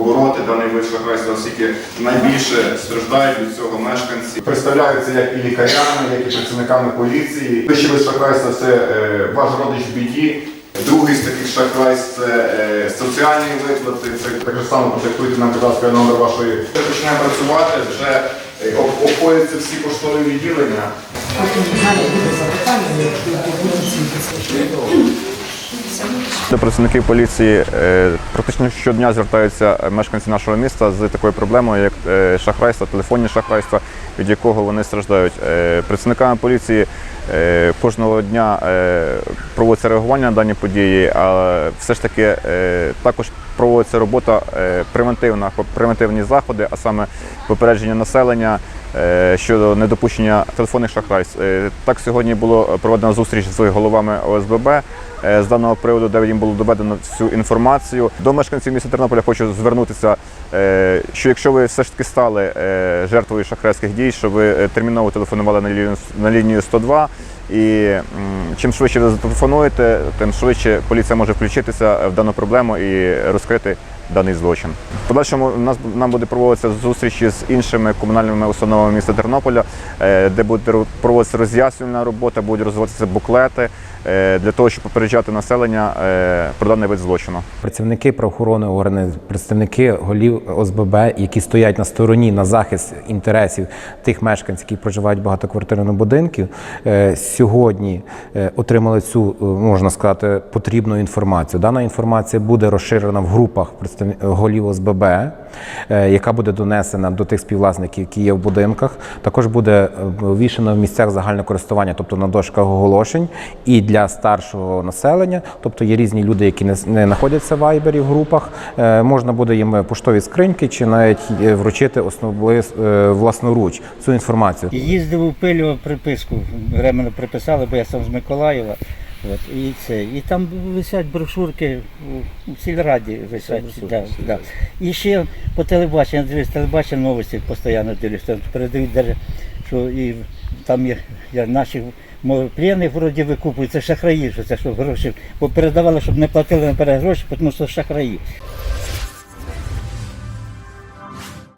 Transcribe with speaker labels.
Speaker 1: побороти даний вид шахрайства, оскільки найбільше страждають від цього мешканці. Представляються як і лікарями, як і працівниками поліції. Перший вид шахрайства це е, ваш родич в біді. Другий з таких шахрайств це е, соціальні виплати. Це так само контактуйте нам, будь ласка, номер вашої. Ми починаємо працювати, вже е, об- обходяться всі поштові відділення.
Speaker 2: Потім в буде запитання, які будуть світити.
Speaker 3: До працівників поліції е, практично щодня звертаються мешканці нашого міста з такою проблемою, як е, шахрайство, телефонні шахрайства, від якого вони страждають. Е, Працівниками поліції е, кожного дня е, проводиться реагування на дані події, а все ж таки е, також проводиться робота е, превентивна, превентивні заходи, а саме попередження населення. е, Щодо недопущення телефонних шахрайств. Е, Так сьогодні було проведено зустріч з головами ОСББ е, з даного приводу, де їм було доведено всю інформацію. До мешканців міста Тернополя хочу звернутися, е, що якщо ви все ж таки стали е, жертвою шахрайських дій, що ви е, терміново телефонували на лінію 102. І чим швидше ви зателефонуєте, тим швидше поліція може включитися в дану проблему і розкрити даний злочин. В подальшому нас нам буде проводитися зустрічі з іншими комунальними установами міста Тернополя, е, де буде ро- проводитися роз'яснювальна робота, будуть розвиватися буклети е, для того, щоб попереджати населення е, про даний вид злочину.
Speaker 4: Працівники правоохоронної органи, представники голів ОСББ, які стоять на стороні на захист інтересів тих мешканців, які проживають в багатоквартирному будинку, е, сьогодні отримали цю, можна сказати, потрібну інформацію. Дана інформація буде розширена в групах представ- голів ОСББ, е, яка буде донесена до тих співвласників, які є в будинках. Також буде е, вішена в місцях загального користування, тобто на дошках оголошень, і для старшого населення, тобто є різні люди, які не, знаходяться в вайбері в групах. е, Можна буде їм поштові скриньки чи навіть вручити е, власноруч цю інформацію.
Speaker 5: Їздив Пилєво приписку, временно приписали, бо я сам з Миколаєва. От, і, це, і там висять брошурки у, сільраді висять. Да, да. І ще по телебаченню, дивлюсь, телебачення новості постійно дивлюсь, там передають, даже, що і там є, я, наші мов, пленних вроді викупують, це шахраї, що це що гроші, бо передавали, щоб не платили наперед гроші, тому що шахраї.